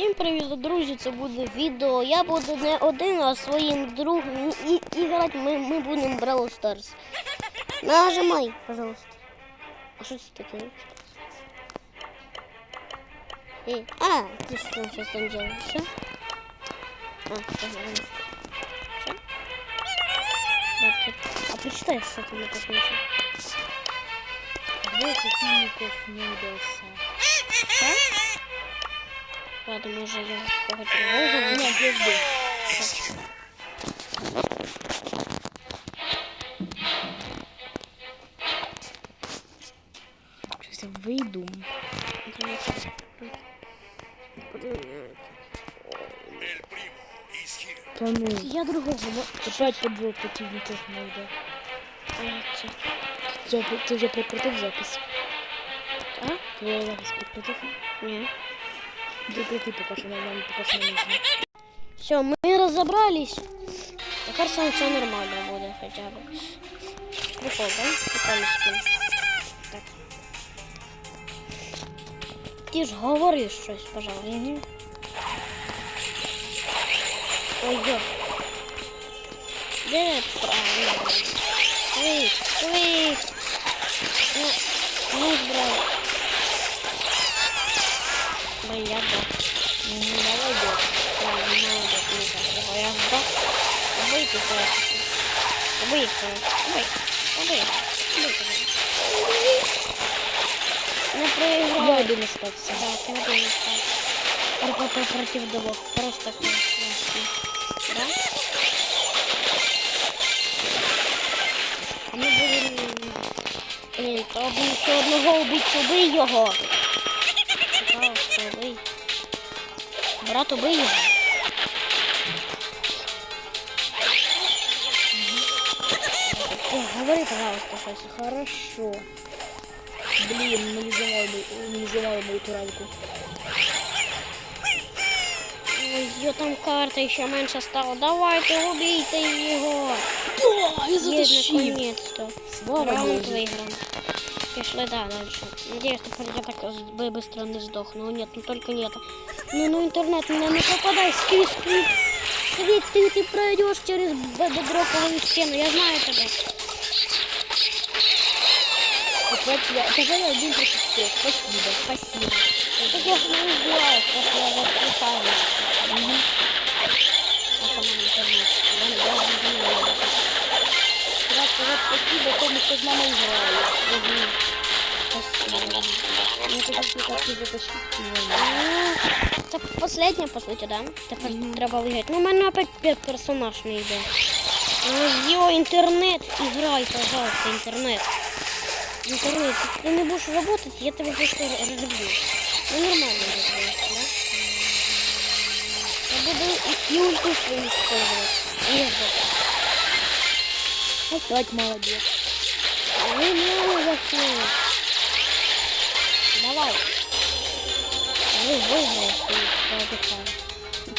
Всім привіт, друзі! Це буде відео. Я буду не один, а своїм другом і, і, і грати ми, ми будемо в Brawl Stars. Нажимай, пожалуйста. А що це таке? Эй, а, ты что сейчас там делаешь? Все? А, все, нормально. Все? Да, ты- а прочитай, что ты мне посмотришь. Вот Ников не удался. Все? Ладно, може я кого другого. Нет, я жду. Сейчас я выйду. Да ну, Я другого. опять подвел противников надо. боюся. Я, ты уже прекратил запись? А? Твоя запись прекратив? Ні. Прекрати пока что нам пока что не нужно. Все, ми розібрались. Тепер сам все нормально буде хоча б. Прикол, да? Прикольно скін. Так. Ти ж говори щось, пожалуйста. Ой, йо. Де правильно? Клик, клик. Убейте. Убей. Убей. Убей, пожалуйста. Не Я проиграл. один остался. Да, ты один стал. РПП против двух. Просто классно. Да? А ми будемо... Блін, то був ще одного убийцю. Убий його. Пожалуйста, убий. Брат, убий його. говори, пожалуйста, щось. Хорошо. Блин, мы не взяли, мы не взяли мою туральку. Ой, йо, там карта ще менше стала. Давайте, убійте його. Да, я Є, затащил. наконец-то. Слава Раунд Богу. выигран. Пішли, да, дальше. Надеюсь, что я так з- бы- быстро не сдохну. Нет, ну только нет. Ну, ну интернет, меня не попадай. Сквиз, сквиз. Сквиз, ты, ты пройдешь через бедроковую стену. Я знаю тебя. Опять. Тогда я один пропустил. Спасибо, спасибо. Это я же не убиваю, как я распускаю. Угу. Спасибо тому, кто с мамой играет. Угу. Спасибо. Так последняя, по сути, да? Так mm-hmm. треба виграти. Ну, у мене опять персонаж не йде. Йо, інтернет, іграй, пожалуйста, інтернет. Інтернет, если ты не будешь работать, я тебя просто разобью. Ну, нормально разобью, да? Я буду и, и ульту свою использовать. Я сдохну. Опять молодец. Вы не заснули. Давай. Вы выиграешь, ты пообещал.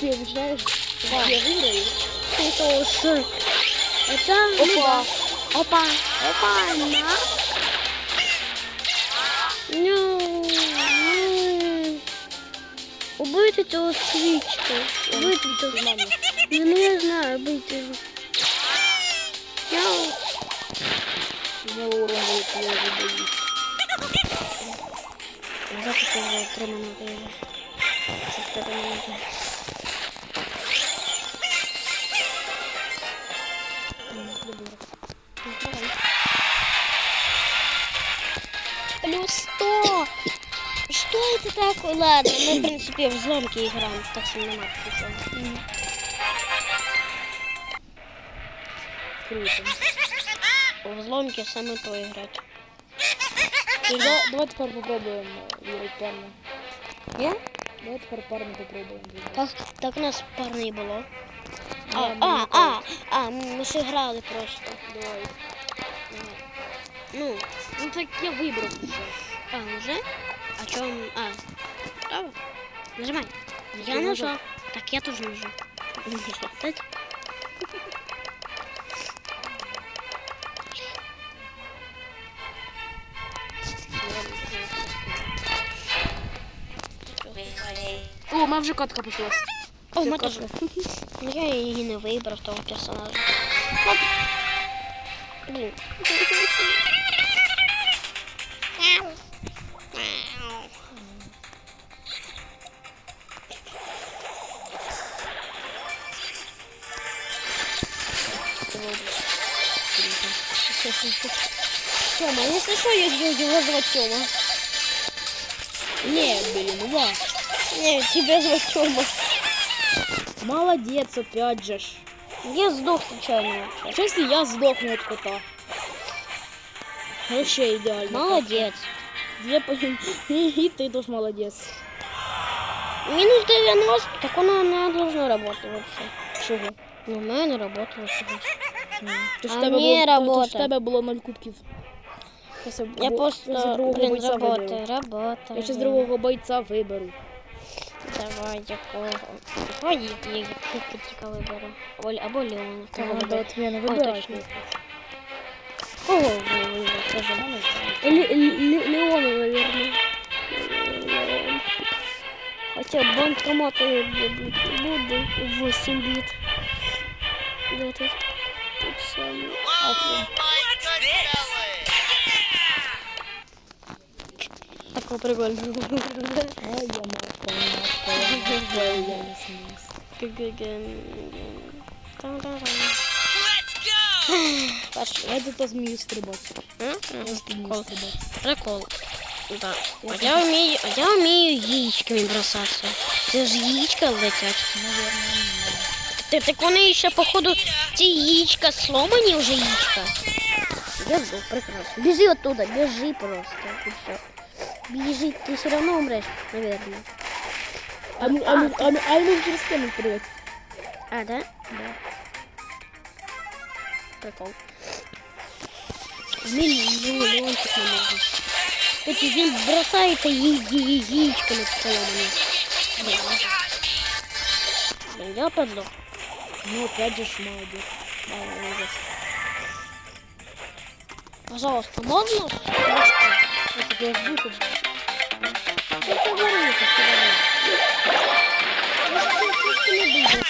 Ты обещаешь? Да. Я выиграю? Ты тоже. Это Опа. Опа. Опа. На. Ну. ну. Убийте цього сквічка. Убийте цього. Ну, ну, я знаю, убийте його. Я... Меня урон будет, я уже боюсь. Запис уже три минути. вже. Чотири Плюс сто! Что это такое? Ладно, мы, в принципе, в взломке играем, так что нема ничего. Круто. В взломке самое то играть. Тогда давай теперь попробуем э, выиграть парня. Я? Давай теперь парня попробуем выиграть. Так, так у нас парней было. А, Я а, не а, а, мы же играли просто. Давай. Давай. Ну, Ну так я выбрал уже. а, уже? О чем? А, готово? Нажимай. Я Ты нажал. нажал? Так, я тоже нажал. Кстати. О, мене вже катка почалась. О, Все, ми теж. катка. Я її не вибрав того персонажа. Оп. Блін. Если что, я буду его звать Тёма. Не, блин, ва. Не, тебя звать Тёма. Молодец, опять же. Я сдох случайно А что если я сдохну от кота? Вообще идеально. Молодец. Две по- И ты тоже молодец. Минус 90, так она, она должна работать вообще. Чого? Ну, у мене работала сюди. То ж А в тебе було, то, то ж работа. в тебе було ноль кубків. Я, се- Я бо- просто, за другого блин, бойця виберу. работаю, работаю. Я ще з другого бойця виберу. Давай, якого. Давай, я, я, я критика виберу. Або, або Леона. Кого Треба вибрати? от мене Ой, вибирати. точно. Кого ви вибрати, скажи? Ле- Ле- Леона, наверное. Хотя банкоматы будут 8 бит. Да, тут, тут самый fellas! Такой прикольный. Ай, я мавка, я мавка, я мавка, я не сміюсь. Там-там-там. Let's go! Пошли. Я тут змію стрибати. М? Я М, тут вмію Прикол. стрибати. Прикол. Да. А я умею, а я умею яичками бросаться. Це ж яичка летять. Наверное, Ти так вони ще, походу, ці яичка сломані вже яичка. Я здох, прекрасно. Біжи оттуда, біжи просто. І все. Біжи, ти все равно умреш, наверное. А ну, а ну, а ну, а ну через стену стрибати. А, да? Да. Прикол. Миллиончик не можна. Кстати, він бросається ї- ї- яичками поломані. Блін, Блін, я подох. Ну, опять же ж молодец. Молодец. Пожалуйста, можно? Просто. Я тут я жду, тут Я говорю, что говорю. Ну что, просто не будет.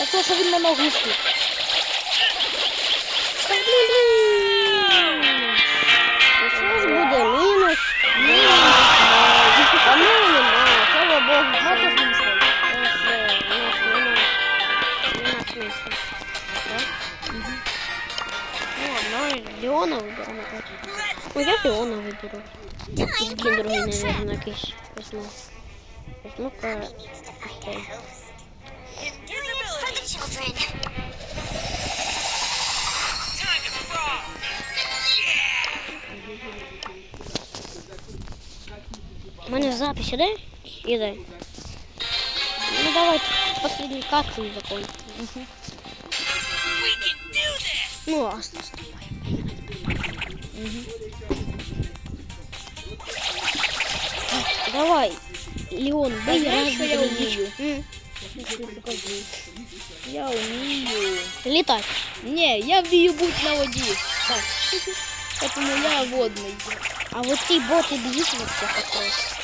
А то, що він на ногу спить. Так, блин, блин. Сейчас буде мінус. Мінус. А ну нема, слава Богу. Мати з ним стає. Уже, у нас нема. Нема смысла. Да? Ну, ладно, Леона выберем опять. Ну, я Леона выберу. И скин другой, наверное, якийсь возьму. Возьму-ка пустой. For the children. Time to frog! У мене запись іде? Іде. Ну давай последнюю катку і закончим. We can do this! Ну, а с- Давай, Леон, бей знаєш, раз, що я два, вмію? М, Я тобі покажу. Я вмію. Летать. Ні, я вмію бути на воді. Так. Тому я водний. А вот ці боти бьют вообще как раз.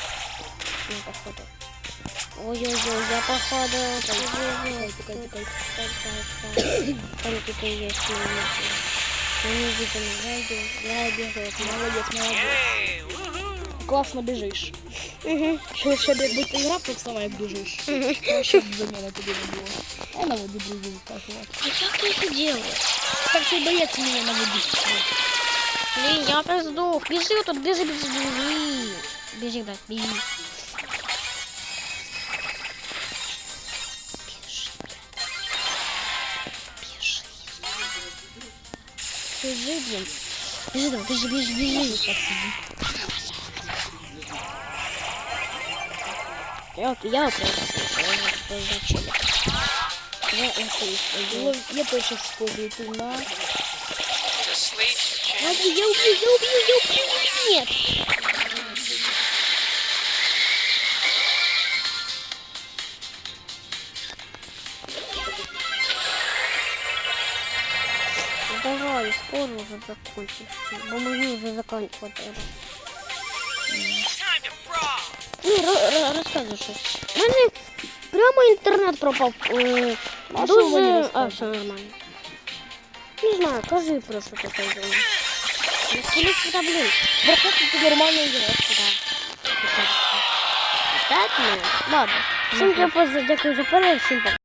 Ну, походу. Ой-ой-ой, я походу. Ой-ой-ой. Тикай, тикай. Так, так, так. Там тут и есть минуты. Я не вижу, я иду. Я бегу. Молодець, молодець. Hey, woohoo! Класно біжиш. Угу. Ще, ще б якби ти грав, так само як біжиш. Краще б за мене тобі не було. Я на воді друзі вкажувати. А как ты это делаешь? Так цей боєць мені на воді. Блин, я опять сдох. Бежи вот тут, бежи, бежи, бежи. Бежи, брат, бежи. Бежи, блядь. Бежи. Бежи, блин. Бежи, давай, бежи, бежи, бежи. Я, я просто зачем? Я это я перше спробую ту на. Sleep, Я убью, я убью, я убью, я убью. Нет. Ну, Давай, скоро уже закончится. Бо мені вже заканчивать треба. time to frog! Ну, ро- ро- розказуй щось. У мене Прямо інтернет пропав. Е, А що мені Дуже. А, розказувати? все нормально. Не знаю, кажи про що ти кажеш. Ну, скільки та, блін. Браток, ти нормально граєш. Да. П'ять минут? Ладно. Всім дякую за дякую за перегляд, всім пока.